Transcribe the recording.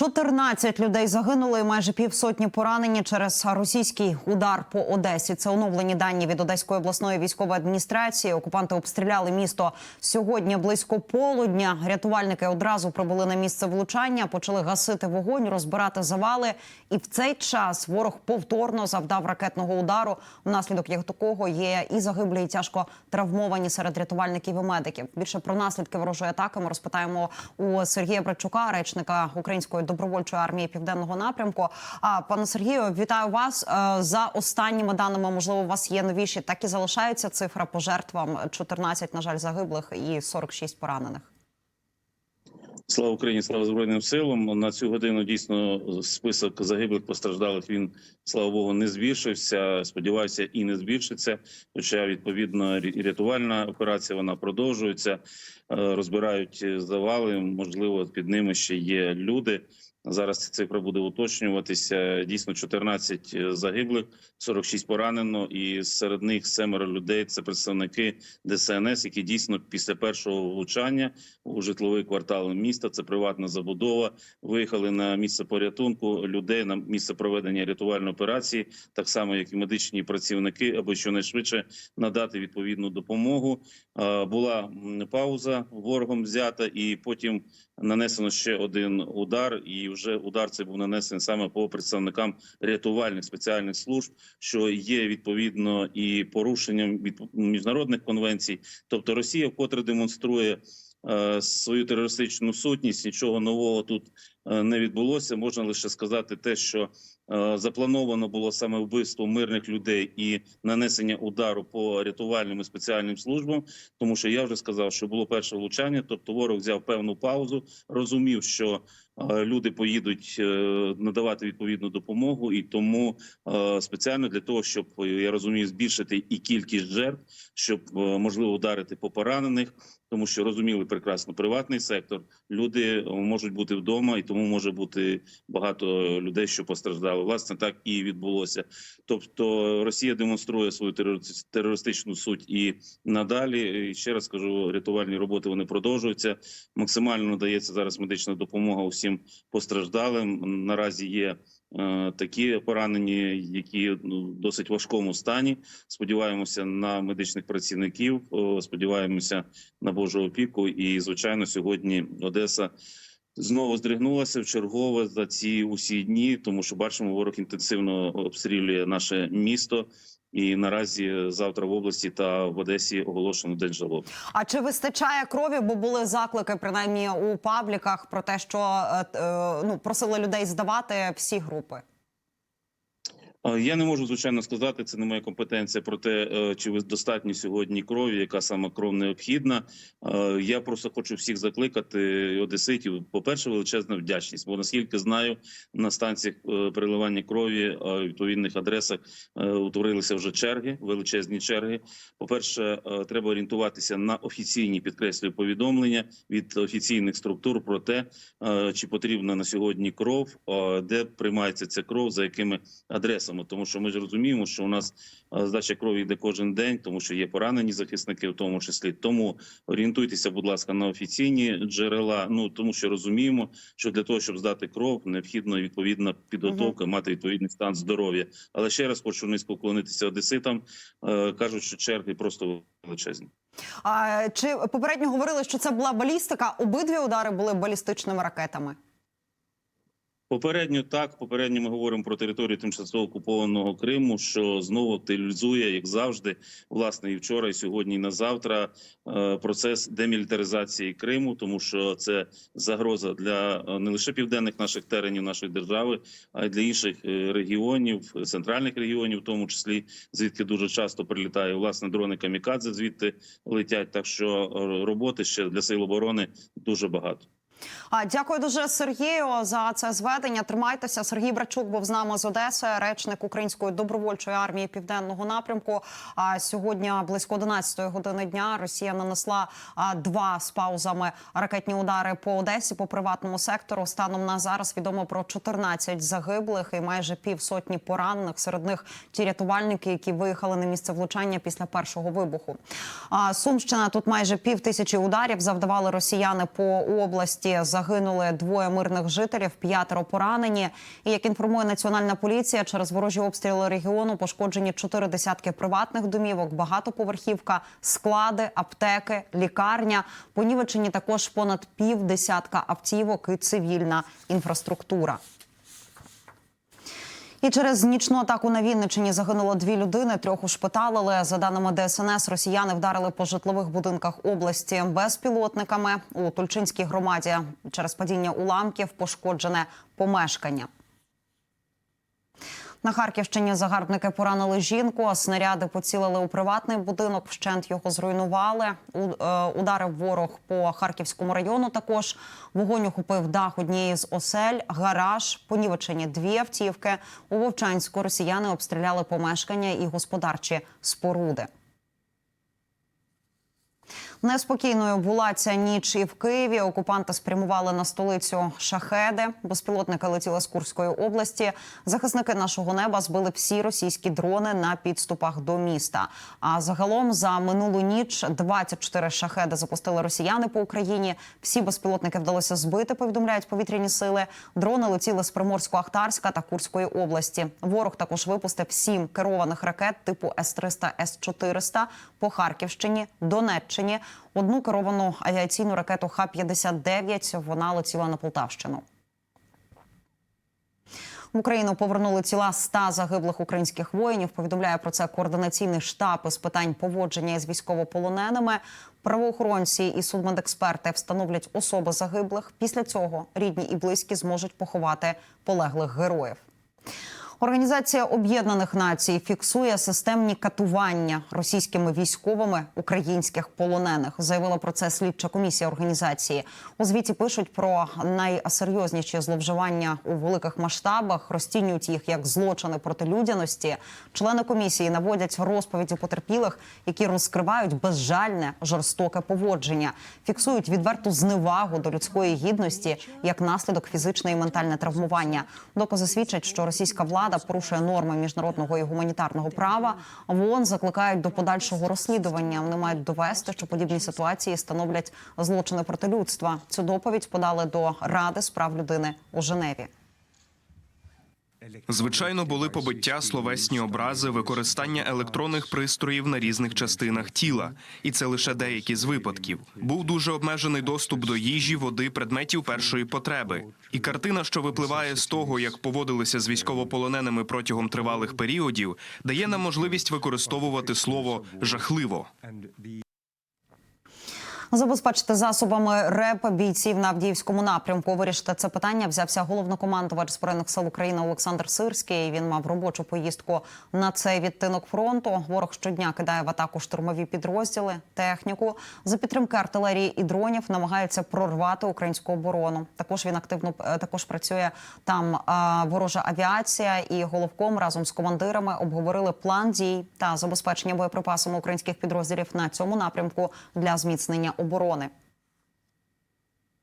14 людей загинули і майже півсотні поранені через російський удар по Одесі. Це оновлені дані від Одеської обласної військової адміністрації. Окупанти обстріляли місто сьогодні близько полудня. Рятувальники одразу прибули на місце влучання, почали гасити вогонь, розбирати завали. І в цей час ворог повторно завдав ракетного удару. Внаслідок якого є і загиблі, і тяжко травмовані серед рятувальників і медиків. Більше про наслідки ворожої атаки ми розпитаємо у Сергія Брачука, речника української добровольчої армії південного напрямку. А пане Сергію, вітаю вас Е, за останніми даними. Можливо, у вас є новіші. Так і залишається цифра по жертвам. 14, на жаль, загиблих і 46 поранених. Слава Україні, слава Збройним силам. На цю годину дійсно список загиблих постраждалих він слава Богу не збільшився. Сподіваюся, і не збільшиться. Хоча відповідно рятувальна операція вона продовжується. Е, Розбирають завали. Можливо, під ними ще є люди. Зараз ця цифра буде уточнюватися. Дійсно, 14 загиблих, 46 поранено, і серед них семеро людей. Це представники ДСНС, які дійсно після першого влучання у житловий квартал міста. Це приватна забудова. Виїхали на місце порятунку людей на місце проведення рятувальної операції, так само як і медичні працівники, аби щонайшвидше надати відповідну допомогу. Е, Була пауза ворогом взята, і потім нанесено ще один удар. І вже удар цей був нанесений саме по представникам рятувальних спеціальних служб, що є відповідно і порушенням від міжнародних конвенцій. Тобто Росія вкотре демонструє е, свою терористичну сутність. Нічого нового тут е, не відбулося. Можна лише сказати те, що заплановано було саме вбивство мирних людей і нанесення удару по рятувальним і спеціальним службам. Тому що я вже сказав, що було перше влучання, тобто ворог взяв певну паузу, розумів, що е, люди поїдуть е, надавати відповідну допомогу, і тому е, спеціально для того, щоб е, я розумію, збільшити і кількість жертв, щоб е, можливо ударити по поранених, тому що розуміли прекрасно приватний сектор. Люди е, можуть бути вдома, і тому може бути багато людей, що постраждали. Власне, так і відбулося. Тобто, Росія демонструє свою терори- терористичну суть і надалі. І ще раз кажу, рятувальні роботи вони продовжуються. Максимально надається зараз медична допомога усім постраждалим. Наразі є. е, Такі поранені, які ну, досить важкому стані. Сподіваємося на медичних працівників. Сподіваємося на Божу опіку. І звичайно, сьогодні Одеса знову здригнулася в чергове за ці усі дні, тому що бачимо, ворог інтенсивно обстрілює наше місто. І наразі завтра в області та в Одесі оголошено день жалоби. А чи вистачає крові? Бо були заклики, принаймні у пабліках, про те, що е, е, ну просили людей здавати всі групи. Я не можу звичайно сказати, це не моя компетенція про те, е, чи достатньо сьогодні крові, яка саме кров необхідна. Я просто хочу всіх закликати одеситів. По перше, величезна вдячність. Бо наскільки знаю, на станціях е, переливання крові відповідних адресах е, утворилися вже черги, величезні черги. По перше, треба орієнтуватися на офіційні підкреслюю повідомлення від офіційних структур про те, чи потрібна на сьогодні кров, де приймається ця кров, за якими адресами, тому що ми ж розуміємо, що у нас е, здача крові йде кожен день, тому що є поранені захисники, в тому числі. Тому орієнтуйтеся, будь ласка, на офіційні джерела. Ну тому що розуміємо, що для того, щоб здати кров, необхідна відповідна підготовка, мати відповідний стан здоров'я. Але ще раз хочу низько вклонитися одеситам. Е, кажуть, що черги просто величезні. А чи попередньо говорили, що це була балістика? Обидві удари були балістичними ракетами. Попередньо так, попередньо ми говоримо про територію тимчасово окупованого Криму, що знову активізує, як завжди, власне, і вчора, і сьогодні, і на завтра е, процес демілітаризації Криму, тому що це загроза для е, не лише південних наших теренів нашої держави, а й для інших е, регіонів, центральних регіонів, в тому числі звідки дуже часто прилітає власне дрони камікадзе, звідти летять. Так що роботи ще для сил оборони дуже багато. Дякую дуже Сергію за це зведення. Тримайтеся. Сергій Брачук був з нами з Одеси, речник української добровольчої армії південного напрямку. А сьогодні близько 11 години дня Росія нанесла два з паузами ракетні удари по Одесі по приватному сектору. Станом на зараз відомо про 14 загиблих і майже півсотні поранених. Серед них ті рятувальники, які виїхали на місце влучання після першого вибуху. Сумщина тут майже пів тисячі ударів завдавали росіяни по області. Області загинули двоє мирних жителів, п'ятеро поранені. І як інформує національна поліція, через ворожі обстріли регіону пошкоджені чотири десятки приватних домівок, багатоповерхівка, склади, аптеки, лікарня. Понівечені також понад пів десятка автівок і цивільна інфраструктура. І через нічну атаку на Вінниччині загинуло дві людини, трьох ушпиталили. За даними ДСНС, росіяни вдарили по житлових будинках області безпілотниками у Тульчинській громаді. Через падіння уламків пошкоджене помешкання. На Харківщині загарбники поранили жінку. а Снаряди поцілили у приватний будинок. Вщент його зруйнували. У- е, Ударив ворог по Харківському району. Також вогонь охопив дах однієї з осель, гараж, понівечені дві автівки. У Вовчанську росіяни обстріляли помешкання і господарчі споруди. Неспокійною була ця ніч і в Києві. Окупанти спрямували на столицю шахеди. Безпілотники летіли з Курської області. Захисники нашого неба збили всі російські дрони на підступах до міста. А загалом за минулу ніч 24 шахеди запустили росіяни по Україні. Всі безпілотники вдалося збити. Повідомляють повітряні сили. Дрони летіли з Приморсько-Ахтарська та Курської області. Ворог також випустив сім керованих ракет типу С-300, С-400 по Харківщині, Донеччині. Одну керовану авіаційну ракету Х-59 вона летіла на Полтавщину. В Україну повернули тіла ста загиблих українських воїнів. Повідомляє про це координаційний штаб із питань поводження із військовополоненими. Правоохоронці і судмедексперти встановлять особи загиблих. Після цього рідні і близькі зможуть поховати полеглих героїв. Організація Об'єднаних Націй фіксує системні катування російськими військовими українських полонених. Заявила про це слідча комісія організації. У звіті пишуть про найсерйозніші зловживання у великих масштабах, розцінюють їх як злочини проти людяності. Члени комісії наводять розповіді потерпілих, які розкривають безжальне жорстоке поводження, фіксують відверту зневагу до людської гідності як наслідок фізичне і ментальне травмування. Докази свідчать, що російська влада порушує норми міжнародного і гуманітарного права. В ООН закликають до подальшого розслідування. Вони мають довести, що подібні ситуації становлять злочини проти людства. Цю доповідь подали до Ради з прав людини у Женеві. Звичайно, були побиття, словесні образи, використання електронних пристроїв на різних частинах тіла, і це лише деякі з випадків. Був дуже обмежений доступ до їжі, води, предметів першої потреби. І картина, що випливає з того, як поводилися з військовополоненими протягом тривалих періодів, дає нам можливість використовувати слово жахливо. Забезпечити засобами РЕП бійців на Авдіївському напрямку. Вирішити це питання взявся головнокомандувач збройних сил України Олександр Сирський. Він мав робочу поїздку на цей відтинок фронту. Ворог щодня кидає в атаку штурмові підрозділи, техніку за підтримки артилерії і дронів намагається прорвати українську оборону. Також він активно е, також працює там е, ворожа авіація і головком разом з командирами обговорили план дій та забезпечення боєприпасами українських підрозділів на цьому напрямку для зміцнення оборони.